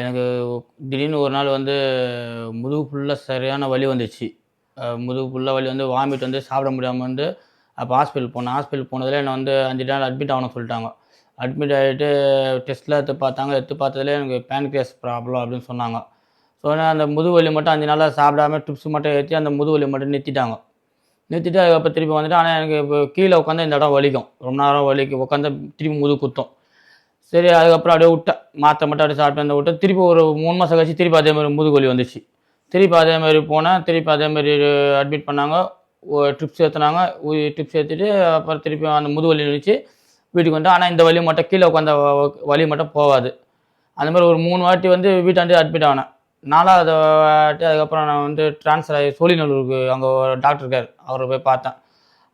எனக்கு திடீர்னு ஒரு நாள் வந்து முதுகு ஃபுல்லாக சரியான வலி வந்துச்சு. முதுகு ஃபுல்லாக வலி வந்து வாமிட் வந்து சாப்பிட முடியாமல் வந்து அப்போ ஹாஸ்பிட்டல் போனேன். ஹாஸ்பிட்டல் போனதில் என்னை வந்து அஞ்சு நாள் அட்மிட் ஆகணும் சொல்லிட்டாங்க. அட்மிட் ஆகிட்டு டெஸ்ட்டில் எடுத்து பார்த்தாங்க. எடுத்து பார்த்ததுல எனக்கு பேன்க்ரியாஸ் ப்ராப்ளம் அப்படின்னு சொன்னாங்க. சொன்னால் அந்த முதுகு வலி மட்டும் அஞ்சு நாளாக சாப்பிடாம ட்ரிப்ஸ் மட்டும் ஏற்றி அந்த முதுகு வலி மட்டும் நிறுத்திட்டாங்க. நிறுத்திட்டு அதுக்கப்புறம் திருப்பி வந்துட்டு ஆனால் எனக்கு இப்போ கீழே உட்காந்து இந்த இடம் வலிக்கும். ரொம்ப நேரம் வலிக்கு. உட்காந்து திருப்பி முதுகு குத்தும். சரி அதுக்கப்புறம் அப்படியே விட்டேன் மாற்ற மட்டும் அப்படியே சாப்பிட்டு வந்து விட்டேன் திருப்பி ஒரு மூணு மாதம் கழிச்சு திருப்பி அதே மாதிரி முதுகு வலி வந்துச்சு. திருப்பி அதே மாதிரி போனேன் திருப்பி அதே மாதிரி அட்மிட் பண்ணாங்க. ட்ரிப்ஸ் ஏற்றுனாங்க ட்ரிப்ஸ் ஏற்றிட்டு அப்புறம் திருப்பி அந்த முதுகு வலி இருந்துச்சு வீட்டுக்கு வந்தேன் ஆனால் இந்த வலி மட்டும் கீழே உட்காந்த வ- வலி மட்டும் போகாது. அந்த மாதிரி ஒரு மூணு வாட்டி வந்து வீட்டாண்டு அட்மிட் ஆனேன். நாலாவது வாட்டி அதுக்கப்புறம் நான் வந்து ட்ரான்ஸ்ஃபர் ஆகி சோழிநல்லூருக்கு அங்கே ஒரு டாக்டர் இருக்கார். அவரை போய் பார்த்தேன்.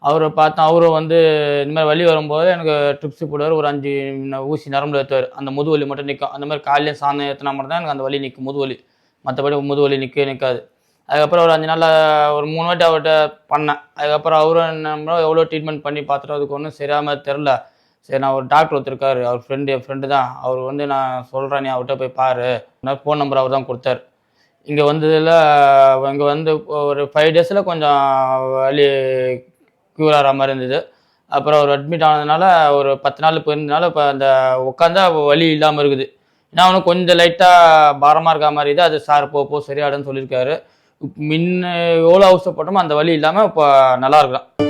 அவரை பார்த்தோம் அவரும் வந்து இந்த மாதிரி வலி வரும்போது எனக்கு ட்ரிப்ஸ் போடுவார். ஒரு அஞ்சு ஊசி நரம்பு ஏற்றுவார் அந்த முதுவலி வலி மட்டும் நிற்கும் அந்த மாதிரி காலையிலையும் சாணம் ஏற்றினா மட்டும் தான் எனக்கு அந்த வலி நிற்கும் முதுவலி. வலி மற்றபடி முதுவலி வலி நிற்கவே நிற்காது அதுக்கப்புறம் ஒரு அஞ்சு நாளில் ஒரு மூணு வாட்டி அவர்கிட்ட பண்ணேன். அதுக்கப்புறம் அவரும் நம்ம எவ்வளோ ட்ரீட்மெண்ட் பண்ணி பார்த்துட்டு அதுக்கு ஒன்றும் சரியாம தெரில சரி நான் ஒரு டாக்டர் ஒருத்தருக்காரு. அவர் ஃப்ரெண்டு என் ஃப்ரெண்டு தான். அவர் வந்து நான் சொல்கிறேன் நீ அவர்கிட்ட போய் பாரு. ஃபோன் நம்பர் அவர் தான் கொடுத்தாரு. இங்கே வந்ததில் இங்கே வந்து ஒரு ஃபைவ் டேஸில் கொஞ்சம் வலி க்யூர் ஆகிற மாதிரி இருந்தது. அப்புறம் ஒரு அட்மிட் ஆனதுனால ஒரு பத்து நாள் போயிருந்ததுனால இப்போ அந்த உட்காந்தா வலி இல்லாமல் இருக்குது. ஏன்னா அவனுக்கு கொஞ்சம் லைட்டாக பாரமாக இருக்க மாதிரி இது. அது சார் போ போ சரியாடுன்னு சொல்லியிருக்காரு. முன்ன எவ்வளோ அவசரப்பட்டோமோ அந்த வலி இல்லாமல் இப்போ நல்லா இருக்கலாம்